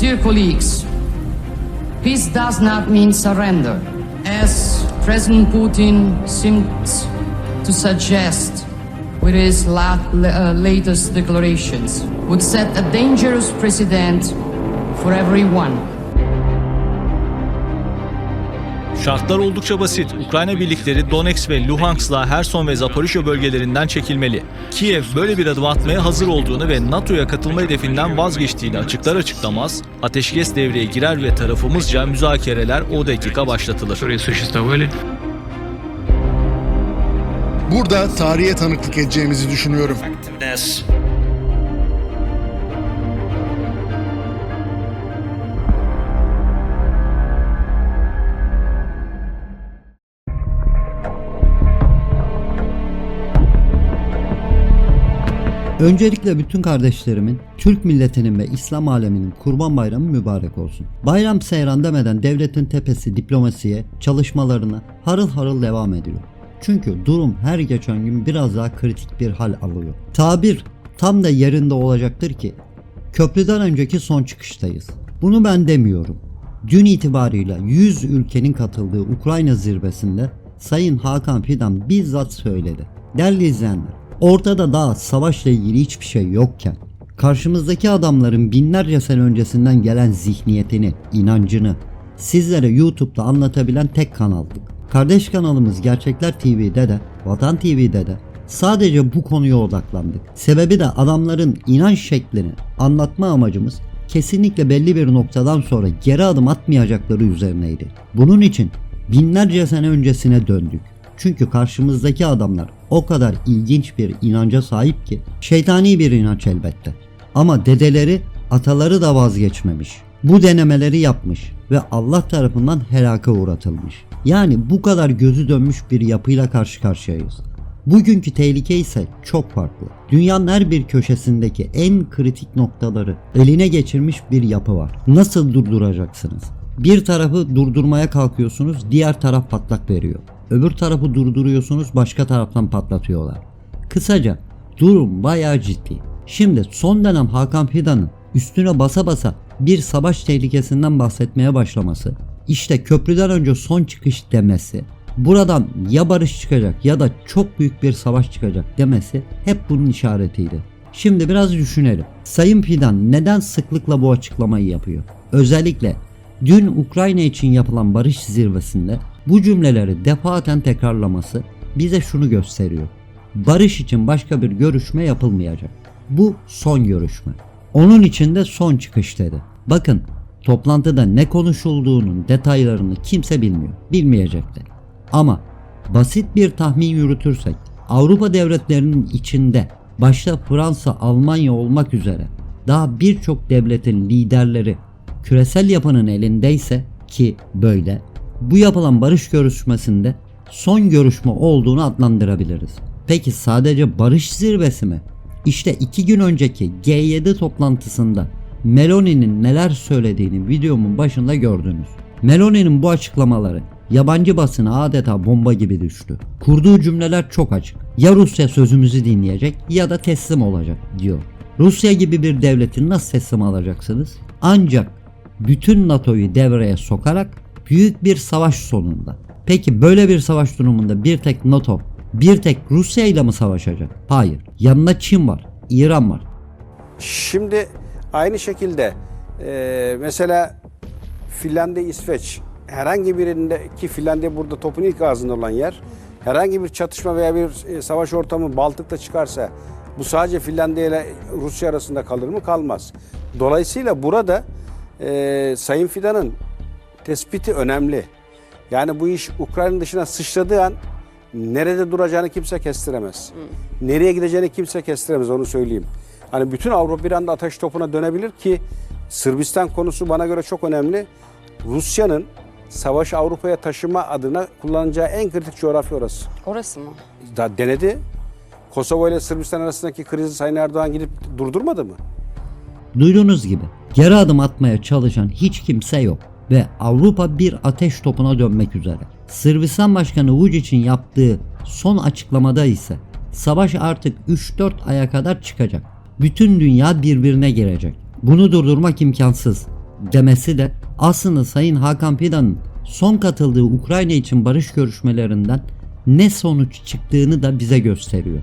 Dear colleagues, peace does not mean surrender, as President Putin seems to suggest with his uh, latest declarations, would set a dangerous precedent for everyone. Şartlar oldukça basit. Ukrayna birlikleri Donetsk ve Luhansk'la Herson ve Zaporijya bölgelerinden çekilmeli. Kiev böyle bir adım atmaya hazır olduğunu ve NATO'ya katılma hedefinden vazgeçtiğini açıklar açıklamaz, ateşkes devreye girer ve tarafımızca müzakereler o dakika başlatılır. Burada tarihe tanıklık edeceğimizi düşünüyorum. Öncelikle bütün kardeşlerimin, Türk milletinin ve İslam aleminin kurban bayramı mübarek olsun. Bayram seyran demeden devletin tepesi diplomasiye çalışmalarına harıl harıl devam ediyor. Çünkü durum her geçen gün biraz daha kritik bir hal alıyor. Tabir tam da yerinde olacaktır ki köprüden önceki son çıkıştayız. Bunu ben demiyorum. Dün itibarıyla 100 ülkenin katıldığı Ukrayna zirvesinde Sayın Hakan Fidan bizzat söyledi. Değerli izleyenler, ortada daha savaşla ilgili hiçbir şey yokken, karşımızdaki adamların binlerce sene öncesinden gelen zihniyetini, inancını sizlere YouTube'da anlatabilen tek kanaldık. Kardeş kanalımız Gerçekler TV'de de, Vatan TV'de de sadece bu konuya odaklandık. Sebebi de adamların inanç şeklini anlatma amacımız kesinlikle belli bir noktadan sonra geri adım atmayacakları üzerineydi. Bunun için binlerce sene öncesine döndük. Çünkü karşımızdaki adamlar o kadar ilginç bir inanca sahip ki şeytani bir inanç elbette. Ama dedeleri, ataları da vazgeçmemiş. Bu denemeleri yapmış ve Allah tarafından helaka uğratılmış. Yani bu kadar gözü dönmüş bir yapıyla karşı karşıyayız. Bugünkü tehlike ise çok farklı. Dünyanın her bir köşesindeki en kritik noktaları eline geçirmiş bir yapı var. Nasıl durduracaksınız? Bir tarafı durdurmaya kalkıyorsunuz, diğer taraf patlak veriyor. Öbür tarafı durduruyorsunuz, başka taraftan patlatıyorlar. Kısaca durum bayağı ciddi. Şimdi son dönem Hakan Fidan'ın üstüne basa basa bir savaş tehlikesinden bahsetmeye başlaması, işte köprüden önce son çıkış demesi, buradan ya barış çıkacak ya da çok büyük bir savaş çıkacak demesi hep bunun işaretiydi. Şimdi biraz düşünelim. Sayın Fidan neden sıklıkla bu açıklamayı yapıyor? Özellikle dün Ukrayna için yapılan barış zirvesinde bu cümleleri defaten tekrarlaması bize şunu gösteriyor. Barış için başka bir görüşme yapılmayacak. Bu son görüşme. Onun için de son çıkış dedi. Bakın toplantıda ne konuşulduğunun detaylarını kimse bilmiyor. Bilmeyecek de. Ama basit bir tahmin yürütürsek Avrupa devletlerinin içinde başta Fransa, Almanya olmak üzere daha birçok devletin liderleri küresel yapının elindeyse ki böyle bu yapılan barış görüşmesinde son görüşme olduğunu adlandırabiliriz. Peki sadece barış zirvesi mi? İşte iki gün önceki G7 toplantısında Meloni'nin neler söylediğini videomun başında gördünüz. Meloni'nin bu açıklamaları yabancı basına adeta bomba gibi düştü. Kurduğu cümleler çok açık. Ya Rusya sözümüzü dinleyecek ya da teslim olacak diyor. Rusya gibi bir devleti nasıl teslim alacaksınız? Ancak bütün NATO'yu devreye sokarak büyük bir savaş sonunda. Peki böyle bir savaş durumunda bir tek NATO, bir tek Rusya ile mi savaşacak? Hayır. Yanında Çin var, İran var. Şimdi aynı şekilde e, mesela Finlandiya, İsveç herhangi birinde ki Finlandiya burada topun ilk ağzında olan yer herhangi bir çatışma veya bir e, savaş ortamı Baltık'ta çıkarsa bu sadece Finlandiya ile Rusya arasında kalır mı? Kalmaz. Dolayısıyla burada e, Sayın Fidan'ın tespiti önemli. Yani bu iş Ukrayna dışına sıçradığı an nerede duracağını kimse kestiremez. Nereye gideceğini kimse kestiremez onu söyleyeyim. Hani bütün Avrupa bir anda ateş topuna dönebilir ki Sırbistan konusu bana göre çok önemli. Rusya'nın savaşı Avrupa'ya taşıma adına kullanacağı en kritik coğrafya orası. Orası mı? Daha denedi. Kosova ile Sırbistan arasındaki krizi Sayın Erdoğan gidip durdurmadı mı? Duyduğunuz gibi geri adım atmaya çalışan hiç kimse yok ve Avrupa bir ateş topuna dönmek üzere. Sırbistan Başkanı Vucic'in yaptığı son açıklamada ise savaş artık 3-4 aya kadar çıkacak. Bütün dünya birbirine girecek. Bunu durdurmak imkansız. demesi de aslında Sayın Hakan Fidan'ın son katıldığı Ukrayna için barış görüşmelerinden ne sonuç çıktığını da bize gösteriyor.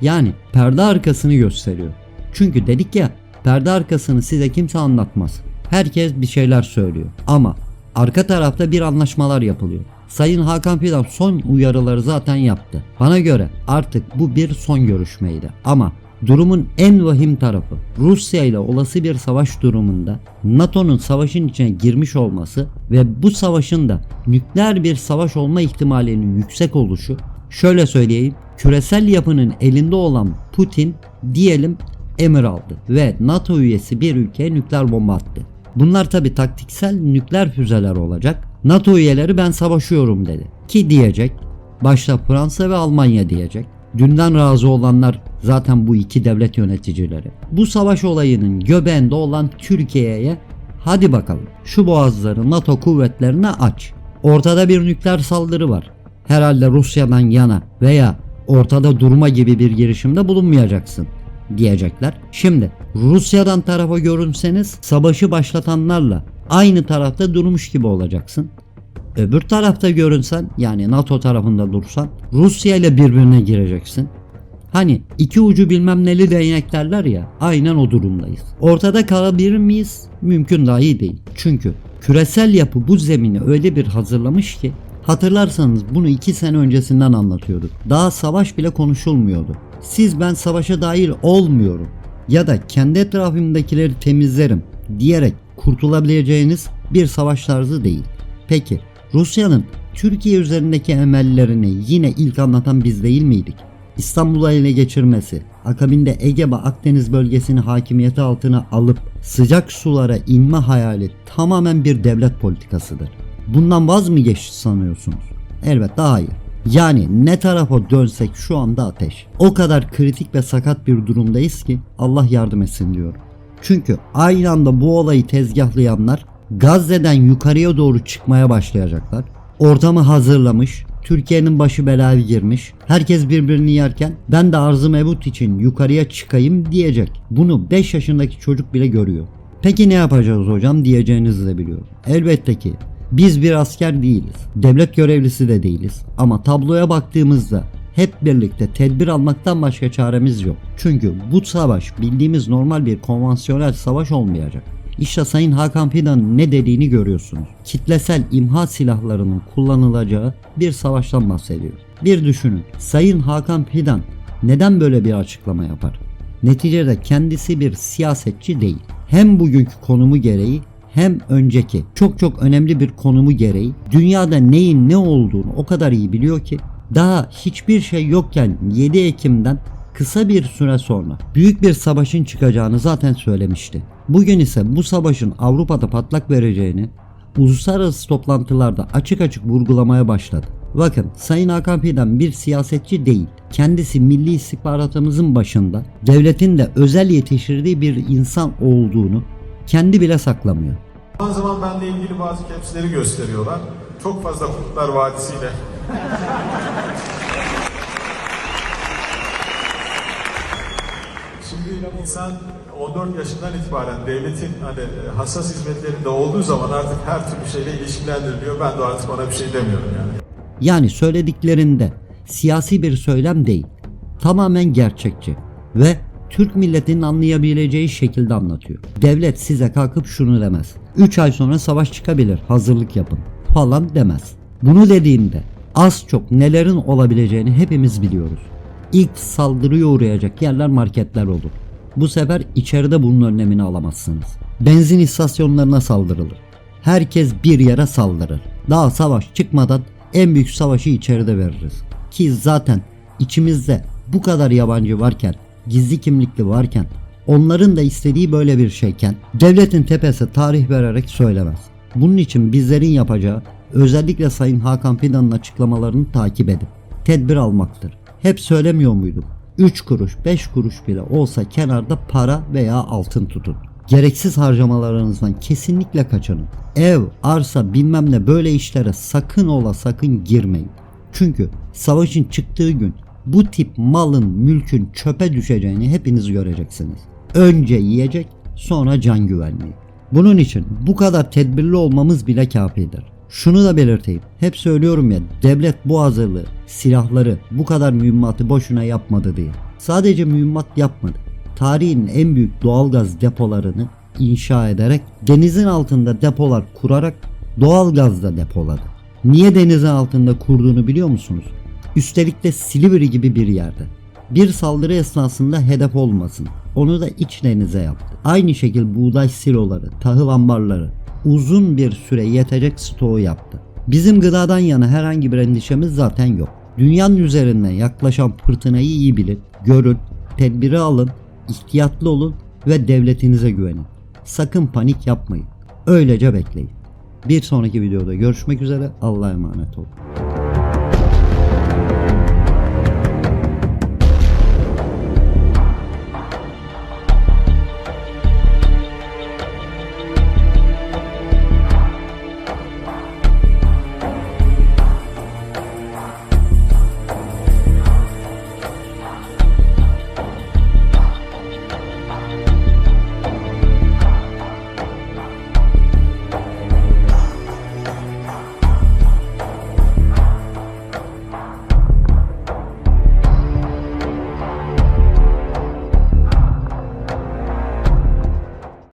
Yani perde arkasını gösteriyor. Çünkü dedik ya perde arkasını size kimse anlatmaz. Herkes bir şeyler söylüyor ama arka tarafta bir anlaşmalar yapılıyor. Sayın Hakan Fidan son uyarıları zaten yaptı. Bana göre artık bu bir son görüşmeydi. Ama durumun en vahim tarafı Rusya ile olası bir savaş durumunda NATO'nun savaşın içine girmiş olması ve bu savaşın da nükleer bir savaş olma ihtimalinin yüksek oluşu şöyle söyleyeyim küresel yapının elinde olan Putin diyelim emir aldı ve NATO üyesi bir ülkeye nükleer bomba attı. Bunlar tabi taktiksel nükleer füzeler olacak. NATO üyeleri ben savaşıyorum dedi. Ki diyecek. Başta Fransa ve Almanya diyecek. Dünden razı olanlar zaten bu iki devlet yöneticileri. Bu savaş olayının göbeğinde olan Türkiye'ye hadi bakalım şu boğazları NATO kuvvetlerine aç. Ortada bir nükleer saldırı var. Herhalde Rusya'dan yana veya ortada durma gibi bir girişimde bulunmayacaksın diyecekler. Şimdi Rusya'dan tarafa görünseniz savaşı başlatanlarla aynı tarafta durmuş gibi olacaksın. Öbür tarafta görünsen yani NATO tarafında dursan Rusya ile birbirine gireceksin. Hani iki ucu bilmem neli değnek ya aynen o durumdayız. Ortada kalabilir miyiz? Mümkün dahi değil. Çünkü küresel yapı bu zemini öyle bir hazırlamış ki hatırlarsanız bunu iki sene öncesinden anlatıyorduk. Daha savaş bile konuşulmuyordu. Siz ben savaşa dair olmuyorum ya da kendi etrafımdakileri temizlerim diyerek kurtulabileceğiniz bir savaş tarzı değil. Peki Rusya'nın Türkiye üzerindeki emellerini yine ilk anlatan biz değil miydik? İstanbul'u ele geçirmesi, akabinde Ege ve Akdeniz bölgesini hakimiyeti altına alıp sıcak sulara inme hayali tamamen bir devlet politikasıdır. Bundan vaz mı geçti sanıyorsunuz? Elbette hayır. Yani ne tarafa dönsek şu anda ateş. O kadar kritik ve sakat bir durumdayız ki Allah yardım etsin diyorum. Çünkü aynı anda bu olayı tezgahlayanlar Gazze'den yukarıya doğru çıkmaya başlayacaklar. Ortamı hazırlamış, Türkiye'nin başı belaya girmiş. Herkes birbirini yerken ben de arzı mevut için yukarıya çıkayım diyecek. Bunu 5 yaşındaki çocuk bile görüyor. Peki ne yapacağız hocam diyeceğinizi de biliyorum. Elbette ki biz bir asker değiliz. Devlet görevlisi de değiliz. Ama tabloya baktığımızda hep birlikte tedbir almaktan başka çaremiz yok. Çünkü bu savaş bildiğimiz normal bir konvansiyonel savaş olmayacak. İşte Sayın Hakan Fidan'ın ne dediğini görüyorsunuz. Kitlesel imha silahlarının kullanılacağı bir savaştan bahsediyor. Bir düşünün. Sayın Hakan Fidan neden böyle bir açıklama yapar? Neticede kendisi bir siyasetçi değil. Hem bugünkü konumu gereği hem önceki çok çok önemli bir konumu gereği dünyada neyin ne olduğunu o kadar iyi biliyor ki daha hiçbir şey yokken 7 Ekim'den kısa bir süre sonra büyük bir savaşın çıkacağını zaten söylemişti. Bugün ise bu savaşın Avrupa'da patlak vereceğini uluslararası toplantılarda açık açık vurgulamaya başladı. Bakın Sayın Hakan Fidan bir siyasetçi değil. Kendisi milli istihbaratımızın başında devletin de özel yetiştirdiği bir insan olduğunu kendi bile saklamıyor. Zaman zaman benle ilgili bazı capsleri gösteriyorlar. Çok fazla Kurtlar Vadisi'yle. Şimdi insan 14 yaşından itibaren devletin hani hassas hizmetlerinde olduğu zaman artık her türlü şeyle ilişkilendiriliyor. Ben de artık ona bir şey demiyorum yani. Yani söylediklerinde siyasi bir söylem değil. Tamamen gerçekçi ve Türk milletinin anlayabileceği şekilde anlatıyor. Devlet size kalkıp şunu demez. 3 ay sonra savaş çıkabilir hazırlık yapın falan demez. Bunu dediğinde az çok nelerin olabileceğini hepimiz biliyoruz. İlk saldırıya uğrayacak yerler marketler olur. Bu sefer içeride bunun önlemini alamazsınız. Benzin istasyonlarına saldırılır. Herkes bir yere saldırır. Daha savaş çıkmadan en büyük savaşı içeride veririz. Ki zaten içimizde bu kadar yabancı varken, gizli kimlikli varken, onların da istediği böyle bir şeyken devletin tepesi tarih vererek söylemez. Bunun için bizlerin yapacağı özellikle Sayın Hakan Fidan'ın açıklamalarını takip edip tedbir almaktır. Hep söylemiyor muyduk? 3 kuruş 5 kuruş bile olsa kenarda para veya altın tutun. Gereksiz harcamalarınızdan kesinlikle kaçının. Ev, arsa bilmem ne böyle işlere sakın ola sakın girmeyin. Çünkü savaşın çıktığı gün bu tip malın, mülkün çöpe düşeceğini hepiniz göreceksiniz. Önce yiyecek, sonra can güvenliği. Bunun için bu kadar tedbirli olmamız bile kafidir. Şunu da belirteyim. Hep söylüyorum ya devlet bu hazırlığı, silahları, bu kadar mühimmatı boşuna yapmadı diye. Sadece mühimmat yapmadı. Tarihin en büyük doğalgaz depolarını inşa ederek denizin altında depolar kurarak doğalgaz da depoladı. Niye denizin altında kurduğunu biliyor musunuz? Üstelik de Silivri gibi bir yerde. Bir saldırı esnasında hedef olmasın. Onu da iç denize yaptı. Aynı şekilde buğday siloları, tahıl ambarları uzun bir süre yetecek stoğu yaptı. Bizim gıdadan yana herhangi bir endişemiz zaten yok. Dünyanın üzerinden yaklaşan fırtınayı iyi bilin, görün, tedbiri alın, ihtiyatlı olun ve devletinize güvenin. Sakın panik yapmayın. Öylece bekleyin. Bir sonraki videoda görüşmek üzere. Allah'a emanet olun.